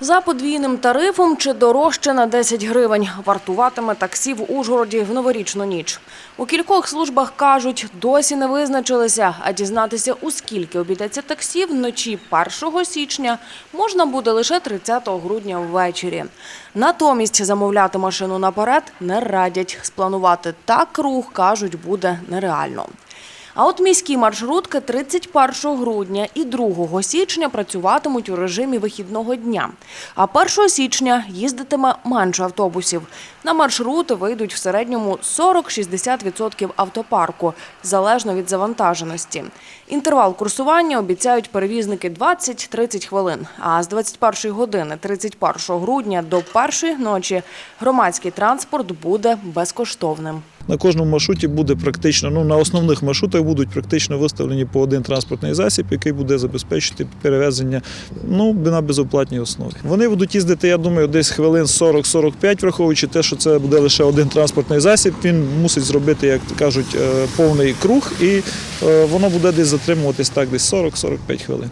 За подвійним тарифом чи дорожче на 10 гривень вартуватиме таксі в Ужгороді в новорічну ніч. У кількох службах кажуть, досі не визначилися, а дізнатися, у скільки обійдеться таксі вночі 1 січня можна буде лише 30 грудня ввечері. Натомість замовляти машину наперед не радять. Спланувати так рух, кажуть, буде нереально. А от міські маршрутки 31 грудня і 2 січня працюватимуть у режимі вихідного дня. А 1 січня їздитиме менше автобусів. На маршрути вийдуть в середньому 40-60% автопарку, залежно від завантаженості. Інтервал курсування обіцяють перевізники 20-30 хвилин. А з 21 години 31 грудня до першої ночі громадський транспорт буде безкоштовним. На кожному маршруті буде практично, ну на основних маршрутах будуть практично виставлені по один транспортний засіб, який буде забезпечити перевезення ну, на безоплатній основі. Вони будуть їздити, я думаю, десь хвилин 40-45, враховуючи те, що це буде лише один транспортний засіб. Він мусить зробити, як кажуть, е, повний круг, і е, воно буде десь затримуватись так, десь 40-45 хвилин.